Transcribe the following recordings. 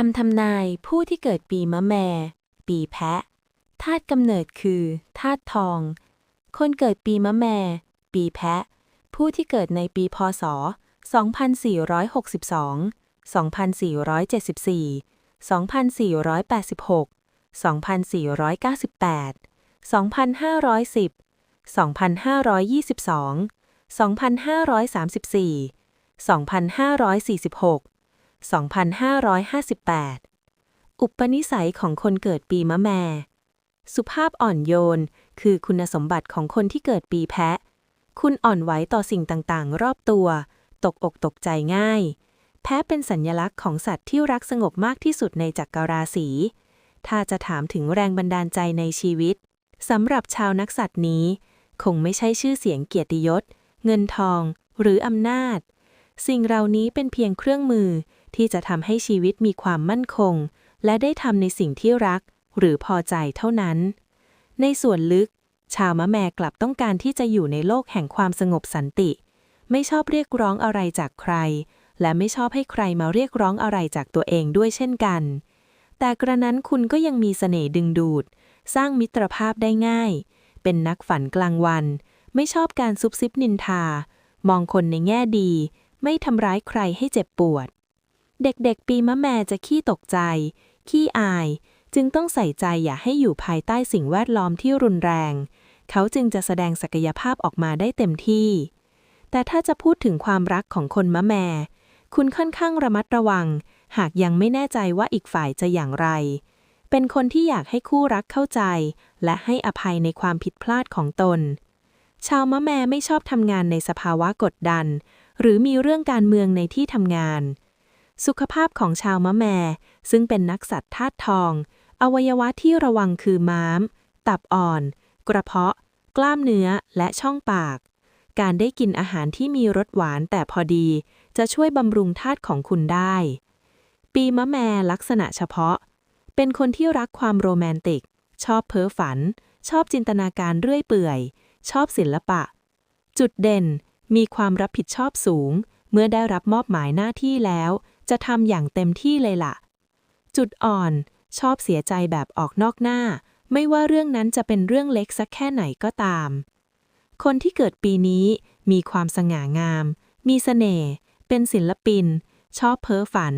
คำทำนายผู้ที่เกิดปีมะแม่ ปีแพะธาตุกำเนิดคือธาตุทอง คนเกิดปีมะแม่ ปีแพะ ผู้ที่เกิดในปีพศ 2462 2474 2486 2498 2510 2522 2534 2546 2558 อุปนิสัยของคนเกิดปีมะแม่ สุภาพอ่อนโยน คือคุณสมบัติของคนที่เกิดปีแพะ คุณอ่อนไหวต่อสิ่งต่างๆ รอบตัว ตกอกตกใจง่าย แพะเป็นสัญญลักษณ์ของสัตว์ที่รักสงบมากที่สุดในจักรราศีถ้าจะถามถึงแรงบันดาลใจในชีวิตสำหรับชาวนักสัตว์นี้ คงไม่ใช่ชื่อเสียงเกียรติยศ เงินทอง หรืออำนาจ สิ่งเหล่านี้เป็นเพียงเครื่องมือ ที่จะทำให้ชีวิตมีความมั่นคง และได้ทำในสิ่งที่รัก หรือพอใจเท่านั้น ในส่วนลึก ชาวมะแมกลับต้องการที่จะอยู่ในโลกแห่งความสงบสันติ ไม่ชอบเรียกร้องอะไรจากใคร และไม่ชอบให้ใครมาเรียกร้องอะไรจากตัวเองด้วยเช่นกัน แต่กระนั้นคุณก็ยังมีเสน่ห์ดึงดูด สร้างมิตรภาพได้ง่าย เป็นนักฝันกลางวัน ไม่ชอบการซุบซิบนินทา มองคนในแง่ดี ไม่ทำร้ายใครให้เจ็บปวด เด็กๆ ปีมะแม่จะขี้ตกใจ ขี้อาย จึงต้องใส่ใจอย่าให้อยู่ภายใต้สิ่งแวดล้อมที่รุนแรง เขาจึงจะแสดงศักยภาพออกมาได้เต็มที่ แต่ถ้าจะพูดถึงความรักของคนมะแม่ คุณค่อนข้างระมัดระวัง หากยังไม่แน่ใจว่าอีกฝ่ายจะอย่างไร เป็นคนที่อยากให้คู่รักเข้าใจ และให้อภัยในความผิดพลาดของตน ชาวมะแม่ไม่ชอบทำงานในสภาวะกดดัน หรือมีเรื่องการเมืองในที่ทำงาน สุขภาพของชาวมะแม ซึ่งเป็นนักสัตว์ธาตุทอง อวัยวะที่ระวังคือม้าม ตับอ่อน กระเพาะ กล้ามเนื้อ และช่องปาก การได้กินอาหารที่มีรสหวานแต่พอดี จะช่วยบำรุงธาตุของคุณได้ ปีมะแมลักษณะเฉพาะ เป็นคนที่รักความโรแมนติก ชอบเพ้อฝัน ชอบจินตนาการเรื่อยเปื่อย ชอบศิลปะ จุดเด่น มีความรับผิดชอบสูง เมื่อได้รับมอบหมายหน้าที่แล้ว จะทำอย่างเต็มที่เลยล่ะ จุดอ่อน ชอบเสียใจแบบออกนอกหน้า ไม่ว่าเรื่องนั้นจะเป็นเรื่องเล็กสักแค่ไหนก็ตาม คนที่เกิดปีนี้มีความสง่างาม มีเสน่ห์ เป็นศิลปิน ชอบเพ้อฝัน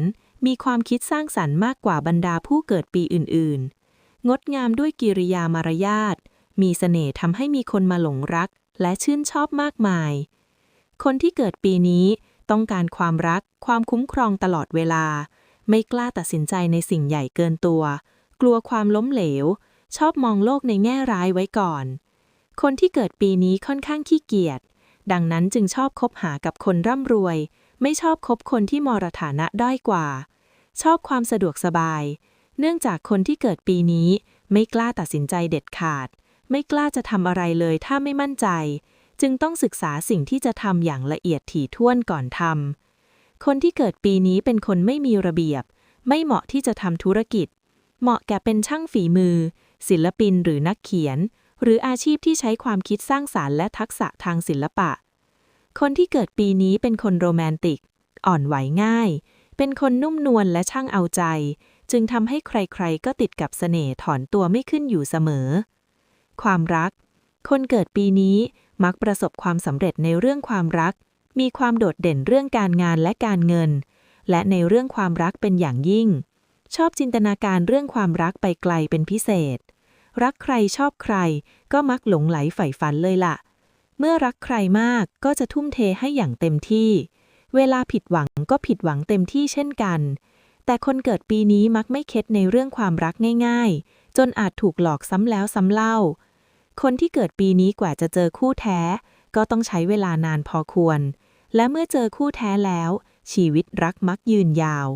มีความคิดสร้างสรรค์มากกว่าบรรดาผู้เกิดปีอื่น ๆ งดงามด้วยกิริยามารยาท มีเสน่ห์ทำให้มีคนมาหลงรัก และชื่นชอบมากมาย คนที่เกิดปีนี้ ต้องการความรัก ความคุ้มครองตลอดเวลา ไม่กล้าตัดสินใจในสิ่งใหญ่เกินตัว กลัวความล้มเหลว ชอบมองโลกในแง่ร้ายไว้ก่อน คนที่เกิดปีนี้ค่อนข้างขี้เกียจ ดังนั้นจึงชอบคบหากับคนร่ำรวย ไม่ชอบคบคนที่มรฐานะด้อยกว่า ชอบความสะดวกสบาย เนื่องจากคนที่เกิดปีนี้ ไม่กล้าตัดสินใจเด็ดขาด ไม่กล้าจะทำอะไรเลยถ้าไม่มั่นใจ จึงต้องศึกษาสิ่งที่จะทำอย่างละเอียดถี่ถ้วนก่อนทำ คนที่เกิดปีนี้เป็นคนไม่มีระเบียบ ไม่เหมาะที่จะทำธุรกิจ เหมาะแก่เป็นช่างฝีมือ ศิลปินหรือนักเขียน หรืออาชีพที่ใช้ความคิดสร้างสารรค์และทักษะทางศิลปะ คนที่เกิดปีนี้เป็นคนโรแมนติก อ่อนไหวง่าย เป็นคนนุ่มนวลและช่างเอาใจ จึงทำให้ใครๆ ก็ติดกับเสน่ห์ถอนตัวไม่ขึ้นอยู่เสมอ ความรัก คนเกิดปีนี้ มักประสบความสำเร็จในเรื่องความรัก มีความโดดเด่นเรื่องการงานและการเงิน และในเรื่องความรักเป็นอย่างยิ่ง ชอบจินตนาการเรื่องความรักไปไกลเป็นพิเศษ รักใครชอบใคร ก็มักหลงไหลใฝ่ฝันเลยล่ะ เมื่อรักใครมากก็จะทุ่มเทให้อย่างเต็มที่ เวลาผิดหวังก็ผิดหวังเต็มที่เช่นกัน แต่คนเกิดปีนี้มักไม่เข็ดในเรื่องความรักง่าย ๆ จนอาจถูกหลอกซ้ำแล้วซ้ำเล่า คนที่เกิดปีนี้กว่าจะเจอคู่แท้ ก็ต้องใช้เวลานานพอควร และเมื่อเจอคู่แท้แล้ว ชีวิตรักมักยืนยาว